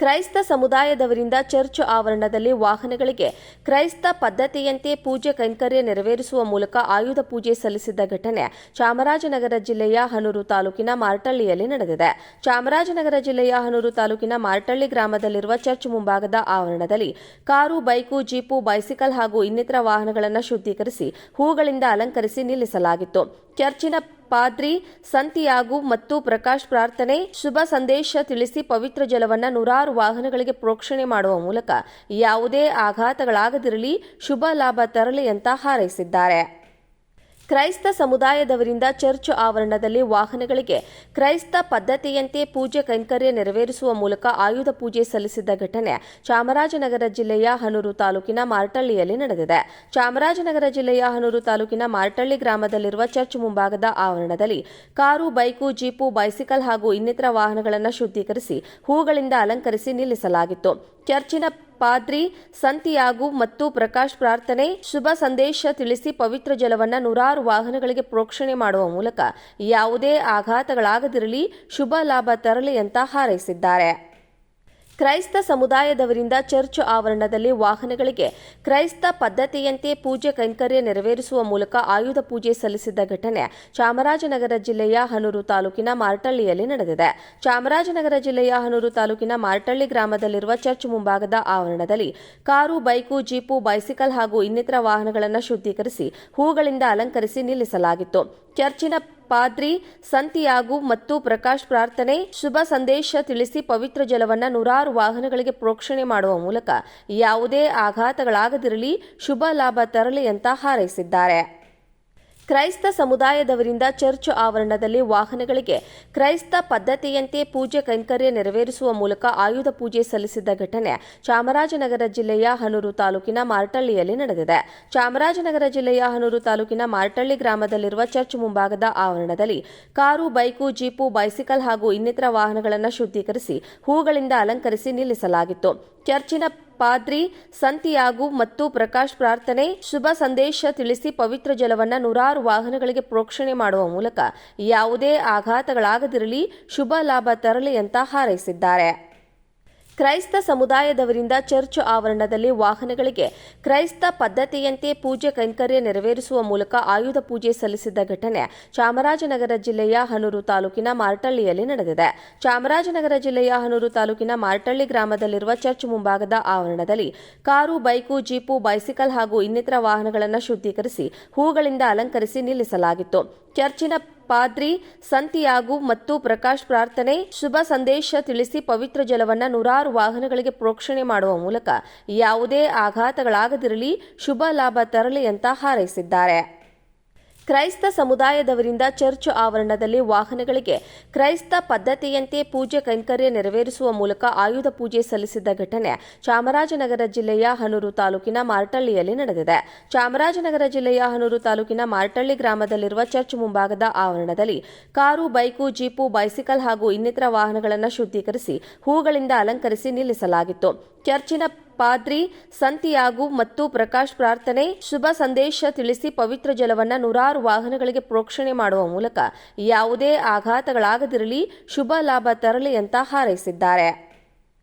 ಕ್ರೈಸ್ತ ಸಮುದಾಯದವರಿಂದ ಚರ್ಚ್ ಆವರಣದಲ್ಲಿ ವಾಹನಗಳಿಗೆ ಕ್ರೈಸ್ತ ಪದ್ಧತಿಯಂತೆ ಪೂಜೆ ಕೈಂಕರ್ಯ ನೆರವೇರಿಸುವ ಮೂಲಕ ಆಯುಧ ಪೂಜೆ ಸಲ್ಲಿಸಿದ ಘಟನೆ ಚಾಮರಾಜನಗರ ಜಿಲ್ಲೆಯ ಹನೂರು ತಾಲೂಕಿನ ಮಾರ್ಟಳ್ಳಿಯಲ್ಲಿ ನಡೆದಿದೆ. ಚಾಮರಾಜನಗರ ಜಿಲ್ಲೆಯ ಹನೂರು ತಾಲೂಕಿನ ಮಾರ್ಟಳ್ಳಿ ಗ್ರಾಮದಲ್ಲಿರುವ ಚರ್ಚ್ ಮುಂಭಾಗದ ಆವರಣದಲ್ಲಿ ಕಾರು, ಬೈಕು, ಜೀಪು, ಬೈಸಿಕಲ್ ಹಾಗೂ ಇನ್ನಿತರ ವಾಹನಗಳನ್ನು ಶುದ್ಧೀಕರಿಸಿ ಹೂಗಳಿಂದ ಅಲಂಕರಿಸಿ ನಿಲ್ಲಿಸಲಾಗಿತ್ತು. ಚರ್ಚಿನ ಪಾದ್ರಿ ಸಂತಿಯಾಗು ಮತ್ತು ಪ್ರಕಾಶ್ ಪ್ರಾರ್ಥನೆ, ಶುಭ ಸಂದೇಶ ತಿಳಿಸಿ ಪವಿತ್ರ ಜಲವನ್ನು ನೂರಾರು ವಾಹನಗಳಿಗೆ ಪ್ರೋಕ್ಷಣೆ ಮಾಡುವ ಮೂಲಕ ಯಾವುದೇ ಆಘಾತಗಳಾಗದಿರಲಿ, ಶುಭ ಲಾಭ ತರಲಿ ಅಂತ ಹಾರೈಸಿದ್ದಾರೆ. ಕ್ರೈಸ್ತ ಸಮುದಾಯದವರಿಂದ ಚರ್ಚ್ ಆವರಣದಲ್ಲಿ ವಾಹನಗಳಿಗೆ ಕ್ರೈಸ್ತ ಪದ್ಧತಿಯಂತೆ ಪೂಜೆ ಕೈಂಕರ್ಯ ನೆರವೇರಿಸುವ ಮೂಲಕ ಆಯುಧ ಪೂಜೆ ಸಲ್ಲಿಸಿದ ಘಟನೆ ಚಾಮರಾಜನಗರ ಜಿಲ್ಲೆಯ ಹನೂರು ತಾಲೂಕಿನ ಮಾರ್ಟಳ್ಳಿಯಲ್ಲಿ ನಡೆದಿದೆ. ಚಾಮರಾಜನಗರ ಜಿಲ್ಲೆಯ ಹನೂರು ತಾಲೂಕಿನ ಮಾರ್ಟಳ್ಳಿ ಗ್ರಾಮದಲ್ಲಿರುವ ಚರ್ಚ್ ಮುಂಭಾಗದ ಆವರಣದಲ್ಲಿ ಕಾರು, ಬೈಕು, ಜೀಪು, ಬೈಸಿಕಲ್ ಹಾಗೂ ಇನ್ನಿತರ ವಾಹನಗಳನ್ನು ಶುದ್ಧೀಕರಿಸಿ ಹೂಗಳಿಂದ ಅಲಂಕರಿಸಿ ನಿಲ್ಲಿಸಲಾಗಿತ್ತು. ಚರ್ಚಿನ ಪಾದ್ರಿ ಸಂತಿಯಾಗು ಮತ್ತು ಪ್ರಕಾಶ್ ಪ್ರಾರ್ಥನೆ, ಶುಭ ಸಂದೇಶ ತಿಳಿಸಿ ಪವಿತ್ರ ಜಲವನ್ನು ನೂರಾರು ವಾಹನಗಳಿಗೆ ಪ್ರೋಕ್ಷಣೆ ಮಾಡುವ ಮೂಲಕ ಯಾವುದೇ ಆಘಾತಗಳಾಗದಿರಲಿ, ಶುಭ ಲಾಭ ತರಲಿ ಅಂತ ಹಾರೈಸಿದ್ದಾರೆ. ಕ್ರೈಸ್ತ ಸಮುದಾಯದವರಿಂದ ಚರ್ಚ್ ಆವರಣದಲ್ಲಿ ವಾಹನಗಳಿಗೆ ಕ್ರೈಸ್ತ ಪದ್ಧತಿಯಂತೆ ಪೂಜೆ ಕೈಂಕರ್ಯ ನೆರವೇರಿಸುವ ಮೂಲಕ ಆಯುಧ ಪೂಜೆ ಸಲ್ಲಿಸಿದ ಘಟನೆ ಚಾಮರಾಜನಗರ ಜಿಲ್ಲೆಯ ಹನೂರು ತಾಲೂಕಿನ ಮಾರ್ಟಳ್ಳಿಯಲ್ಲಿ ನಡೆದಿದೆ. ಚಾಮರಾಜನಗರ ಜಿಲ್ಲೆಯ ಹನೂರು ತಾಲೂಕಿನ ಮಾರ್ಟಳ್ಳಿ ಗ್ರಾಮದಲ್ಲಿರುವ ಚರ್ಚ್ ಮುಂಭಾಗದ ಆವರಣದಲ್ಲಿ ಕಾರು, ಬೈಕು, ಜೀಪು, ಬೈಸಿಕಲ್ ಹಾಗೂ ಇನ್ನಿತರ ವಾಹನಗಳನ್ನು ಶುದ್ಧೀಕರಿಸಿ ಹೂಗಳಿಂದ ಅಲಂಕರಿಸಿ ನಿಲ್ಲಿಸಲಾಗಿತ್ತು. ಚರ್ಚಿನ ಪಾದ್ರಿ ಸಂತಿಯಾಗು ಮತ್ತು ಪ್ರಕಾಶ್ ಪ್ರಾರ್ಥನೆ, ಶುಭ ಸಂದೇಶ ತಿಳಿಸಿ ಪವಿತ್ರ ಜಲವನ್ನ ನೂರಾರು ವಾಹನಗಳಿಗೆ ಪ್ರೋಕ್ಷಣೆ ಮಾಡುವ ಮೂಲಕ ಯಾವುದೇ ಆಘಾತಗಳಾಗದಿರಲಿ, ಶುಭ ಲಾಭ ತರಲಿ ಅಂತ ಹಾರೈಸಿದ್ದಾರೆ. ಕ್ರೈಸ್ತ ಸಮುದಾಯದವರಿಂದ ಚರ್ಚ್ ಆವರಣದಲ್ಲಿ ವಾಹನಗಳಿಗೆ ಕ್ರೈಸ್ತ ಪದ್ಧತಿಯಂತೆ ಪೂಜೆ ಕೈಂಕರ್ಯ ನೆರವೇರಿಸುವ ಮೂಲಕ ಆಯುಧ ಪೂಜೆ ಸಲ್ಲಿಸಿದ ಘಟನೆ ಚಾಮರಾಜನಗರ ಜಿಲ್ಲೆಯ ಹನೂರು ತಾಲೂಕಿನ ಮಾರ್ಟಳ್ಳಿಯಲ್ಲಿ ನಡೆದಿದೆ. ಚಾಮರಾಜನಗರ ಜಿಲ್ಲೆಯ ಹನೂರು ತಾಲೂಕಿನ ಮಾರ್ಟಳ್ಳಿ ಗ್ರಾಮದಲ್ಲಿರುವ ಚರ್ಚ್ ಮುಂಭಾಗದ ಆವರಣದಲ್ಲಿ ಕಾರು, ಬೈಕು, ಜೀಪು, ಬೈಸಿಕಲ್ ಹಾಗೂ ಇನ್ನಿತರ ವಾಹನಗಳನ್ನು ಶುದ್ಧೀಕರಿಸಿ ಹೂಗಳಿಂದ ಅಲಂಕರಿಸಿ ನಿಲ್ಲಿಸಲಾಗಿತ್ತು. ಚರ್ಚಿನ ಪಾದ್ರಿ ಸಂತಿಯಾಗು ಮತ್ತು ಪ್ರಕಾಶ್ ಪ್ರಾರ್ಥನೆ, ಶುಭ ಸಂದೇಶ ತಿಳಿಸಿ ಪವಿತ್ರ ಜಲವನ್ನ ನೂರಾರು ವಾಹನಗಳಿಗೆ ಪ್ರೋಕ್ಷಣೆ ಮಾಡುವ ಮೂಲಕ ಯಾವುದೇ ಆಘಾತಗಳಾಗದಿರಲಿ, ಶುಭ ಲಾಭ ತರಲಿ ಅಂತ ಹಾರೈಸಿದ್ದಾರೆ. ಕ್ರೈಸ್ತ ಸಮುದಾಯದವರಿಂದ ಚರ್ಚ್ ಆವರಣದಲ್ಲಿ ವಾಹನಗಳಿಗೆ ಕ್ರೈಸ್ತ ಪದ್ಧತಿಯಂತೆ ಪೂಜೆ ಕೈಂಕರ್ಯ ನೆರವೇರಿಸುವ ಮೂಲಕ ಆಯುಧ ಪೂಜೆ ಸಲ್ಲಿಸಿದ ಘಟನೆ ಚಾಮರಾಜನಗರ ಜಿಲ್ಲೆಯ ಹನೂರು ತಾಲೂಕಿನ ಮಾರ್ಟಳ್ಳಿಯಲ್ಲಿ ನಡೆದಿದೆ. ಚಾಮರಾಜನಗರ ಜಿಲ್ಲೆಯ ಹನೂರು ತಾಲೂಕಿನ ಮಾರ್ಟಳ್ಳಿ ಗ್ರಾಮದಲ್ಲಿರುವ ಚರ್ಚ್ ಮುಂಭಾಗದ ಆವರಣದಲ್ಲಿ ಕಾರು, ಬೈಕು, ಜೀಪು, ಬೈಸಿಕಲ್ ಹಾಗೂ ಇನ್ನಿತರ ವಾಹನಗಳನ್ನು ಶುದ್ಧೀಕರಿಸಿ ಹೂಗಳಿಂದ ಅಲಂಕರಿಸಿ ನಿಲ್ಲಿಸಲಾಗಿತ್ತು. ಚರ್ಚಿನ ಪಾದ್ರಿ ಸಂತಿಯಾಗು ಮತ್ತು ಪ್ರಕಾಶ್ ಪ್ರಾರ್ಥನೆ, ಶುಭ ಸಂದೇಶ ತಿಳಿಸಿ ಪವಿತ್ರ ಜಲವನ್ನ ನೂರಾರು ವಾಹನಗಳಿಗೆ ಪ್ರೋಕ್ಷಣೆ ಮಾಡುವ ಮೂಲಕ ಯಾವುದೇ ಆಘಾತಗಳಾಗದಿರಲಿ, ಶುಭ ಲಾಭ ತರಲಿ ಅಂತ ಹಾರೈಸಿದ್ದಾರೆ. ಕ್ರೈಸ್ತ ಸಮುದಾಯದವರಿಂದ ಚರ್ಚ್ ಆವರಣದಲ್ಲಿ ವಾಹನಗಳಿಗೆ ಕ್ರೈಸ್ತ ಪದ್ಧತಿಯಂತೆ ಪೂಜೆ ಕೈಂಕರ್ಯ ನೆರವೇರಿಸುವ ಮೂಲಕ ಆಯುಧ ಪೂಜೆ ಸಲ್ಲಿಸಿದ ಘಟನೆ ಚಾಮರಾಜನಗರ ಜಿಲ್ಲೆಯ ಹನೂರು ತಾಲೂಕಿನ ಮಾರ್ಟಳ್ಳಿಯಲ್ಲಿ ನಡೆದಿದೆ. ಚಾಮರಾಜನಗರ ಜಿಲ್ಲೆಯ ಹನೂರು ತಾಲೂಕಿನ ಮಾರ್ಟಳ್ಳಿ ಗ್ರಾಮದಲ್ಲಿರುವ ಚರ್ಚ್ ಮುಂಭಾಗದ ಆವರಣದಲ್ಲಿ ಕಾರು, ಬೈಕು, ಜೀಪು, ಬೈಸಿಕಲ್ ಹಾಗೂ ಇನ್ನಿತರ ವಾಹನಗಳನ್ನು ಶುದ್ಧೀಕರಿಸಿ ಹೂಗಳಿಂದ ಅಲಂಕರಿಸಿ ನಿಲ್ಲಿಸಲಾಗಿತ್ತು. ಚರ್ಚಿನ ಪಾದ್ರಿ ಸಂತಿಯಾಗು ಮತ್ತು ಪ್ರಕಾಶ್ ಪ್ರಾರ್ಥನೆ, ಶುಭ ಸಂದೇಶ ತಿಳಿಸಿ ಪವಿತ್ರ ಜಲವನ್ನ ನೂರಾರು ವಾಹನಗಳಿಗೆ ಪ್ರೋಕ್ಷಣೆ ಮಾಡುವ ಮೂಲಕ ಯಾವುದೇ ಆಘಾತಗಳಾಗದಿರಲಿ, ಶುಭ ಲಾಭ ತರಲಿ ಅಂತ ಹಾರೈಸಿದ್ದಾರೆ.